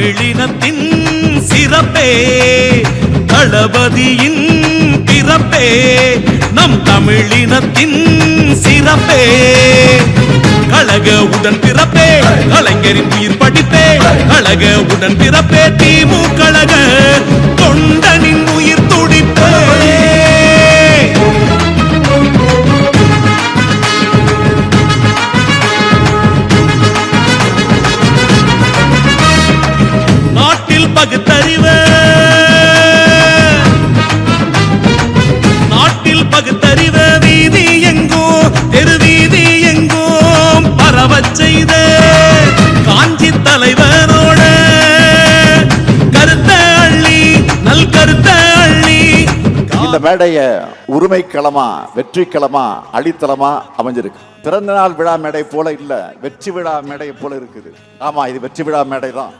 தமிழினத்தின் சிறப்பே தளபதியின் பிறப்பே நம் தமிழினத்தின் சிறப்பே. கழக உடன் பிறப்பே கலைஞரின் உயிர் படிப்பே கழக உடன் பிறப்பே திமு கழக மேடைய உரிமை களமா வெற்றி களமா அடித்தளமா அமைஞ்சிருக்கு. பிறந்த நாள் விழா மேடை போல இல்ல வெற்றி விழா மேடை போல இருக்குது. ஆமா இது வெற்றி விழா மேடை தான்.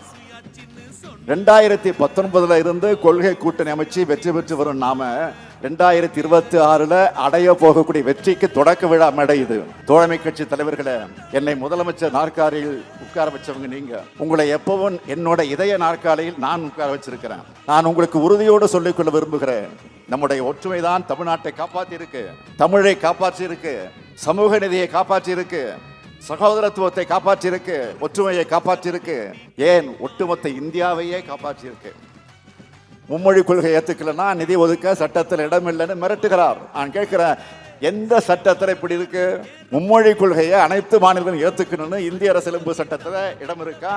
ரெண்டாயிரத்தி பத்தொன்பதுல இருந்து கொள்கை கூட்டணி அமைச்சு வெற்றி பெற்று வரும் நாம ரெண்டாயிரத்தி இருபத்தி ஆறுல அடைய போகக்கூடிய வெற்றிக்கு தொடக்க விழா மேடை இது. தோழமை கட்சி தலைவர்களை என்னை முதலமைச்சர் நாற்காலியில் உட்கார வச்சவங்க நீங்க. உங்களை எப்பவும் என்னோட இதய நாற்காலியில் நான் உட்கார வச்சிருக்கிறேன். நான் உங்களுக்கு உறுதியோடு சொல்லிக்கொள்ள விரும்புகிறேன். நம்முடைய ஒற்றுமை தான் தமிழ்நாட்டை காப்பாற்றி இருக்கு தமிழை காப்பாற்றி இருக்கு சமூக நிதியை காப்பாற்றி இருக்கு சகோதரத்துவத்தை காப்பாற்றியிருக்கு. ஒற்றுமையை காப்பாற்றியிருக்கு. ஏன் ஒட்டுமொத்த இந்தியாவையே காப்பாற்றியிருக்கு? மும்மொழி கொள்கை ஏத்துக்கலன்னா நிதி ஒதுக்க சட்டத்தில் இடம் இல்லைன்னு மிரட்டுகிறார். நான் கேட்கிறேன் எந்த சட்டத்தில் இப்படி இருக்கு? மும்மொழி கொள்கையை அனைத்து மாநிலங்களும் ஏற்றுக்கணும்னு இந்திய அரசியலமைப்பு சட்டத்தில் இடம் இருக்கா?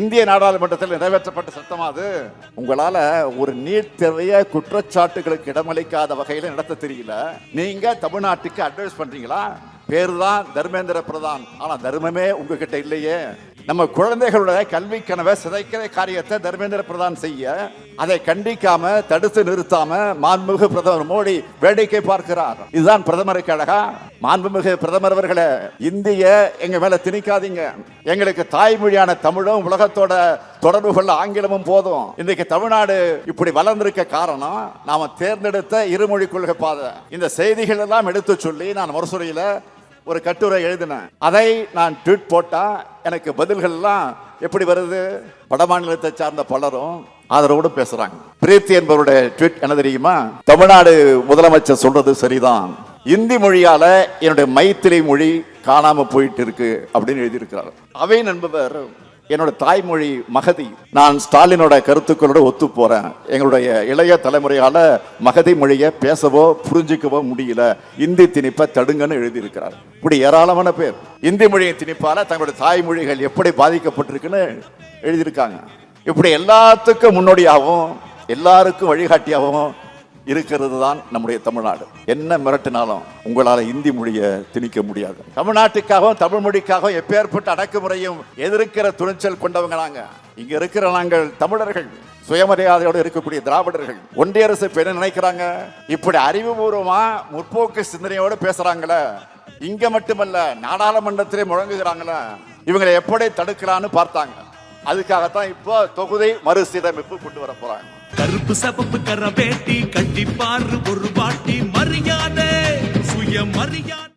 இந்திய நாடாளுமன்றத்தில் நிறைவேற்றப்பட்ட சட்டம் அது. உங்களால் ஒரு நீட் தேவைய குற்றச்சாட்டுகளுக்கு இடமளிக்காத வகையில் நடத்த தெரியல. நீங்க தமிழ்நாட்டுக்கு அட்வைஸ் பண்றீங்களா? பேரு தான் தர்மேந்திர பிரதான். ஆனால் தர்மமே உங்ககிட்ட இல்லையே. நம்ம குழந்தைகளுடைய கல்வி கனவை சிதைக்கிற காரியத்தை தர்மேந்திர பிரதான் செய்ய அதை கண்டிக்காம தடுத்து நிறுத்தாம மாண்புமிகு பிரதமர் மோடி வேடிக்கை பார்க்கிறார். இதுதான் பிரதமருக்கு அழகா. மாண்புமிகு பிரதமர் அவர்களே இந்திய எங்க மேல திணிக்காதீங்க. எங்களுக்கு தாய்மொழியான தமிழும் உலகத்தோட தொடர்பு கொள்ள ஆங்கிலமும் போதும். இன்றைக்கு தமிழ்நாடு இப்படி வளர்ந்திருக்க காரணம் நாம தேர்ந்தெடுத்த இருமொழி கொள்கை பாதை. இந்த செய்திகள் எல்லாம் எடுத்து சொல்லி நான் மறுசுறையில ஒரு கட்டுரை எழுதினேன். அதை நான் ட்வீட் போட்டால் எனக்கு பதில்கள்லாம் எப்படி வருது? வடமாநிலத்தை சார்ந்த பலரும் ஆதரவோடு பேசுறாங்க. பிரீத்தி என்பவருடைய ட்வீட் என்ன தெரியுமா? தமிழ்நாடு முதலமைச்சர் சொல்றது சரிதான். இந்தி மொழியால என்னுடைய மைத்திரி மொழி காணாம போயிட்டு இருக்கு அப்படின்னு எழுதியிருக்கிறார். அவை என்பவர் என்னோட தாய்மொழி மகதி. நான் ஸ்டாலினோட கருத்துக்களோட ஒத்து போறேன். எங்களுடைய இளைய தலைமுறையால் மகதி மொழியை பேசவோ புரிஞ்சிக்கவோ முடியல. இந்தி திணிப்பை தடுங்கன்னு எழுதியிருக்கிறார். இப்படி ஏராளமான பேர். இந்தி மொழியின் திணிப்பால தங்களுடைய தாய்மொழிகள் எப்படி பாதிக்கப்பட்டிருக்குன்னு எழுதியிருக்காங்க. இப்படி எல்லாத்துக்கும் முன்னோடியாகவும் எல்லாருக்கும் வழிகாட்டியாகவும் இருக்கிறது தான் நம்முடைய தமிழ்நாடு. என்ன மிரட்டினாலும் உங்களால் இந்தி மொழியை திணிக்க முடியாது. தமிழ்நாட்டுக்காகவும் தமிழ் மொழிக்காகவும் எப்பேற்பட்ட அடக்குமுறையும் எதிர்க்கிற துணிச்சல் கொண்டவங்க நாங்கள் இங்கே இருக்கிற நாங்கள் தமிழர்கள் சுயமரியாதையோடு இருக்கக்கூடிய திராவிடர்கள். ஒன்றிய அரசு பெண் என்ன நினைக்கிறாங்க? இப்படி அறிவுபூர்வமா முற்போக்கு சிந்தனையோடு பேசுறாங்களே. இங்க மட்டுமல்ல நாடாளுமன்றத்திலே முழங்குகிறாங்களே. இவங்களை எப்படி தடுக்கலான்னு பார்த்தாங்க. அதுக்காகத்தான் இப்போ தொகுதி மறுசீரமைப்பு கொண்டு வர போறாங்க. கருப்பு சபப்பு கர வேட்டி கட்டிப்பாரு ஒரு பாட்டி மரியாதை சுய மரியாதை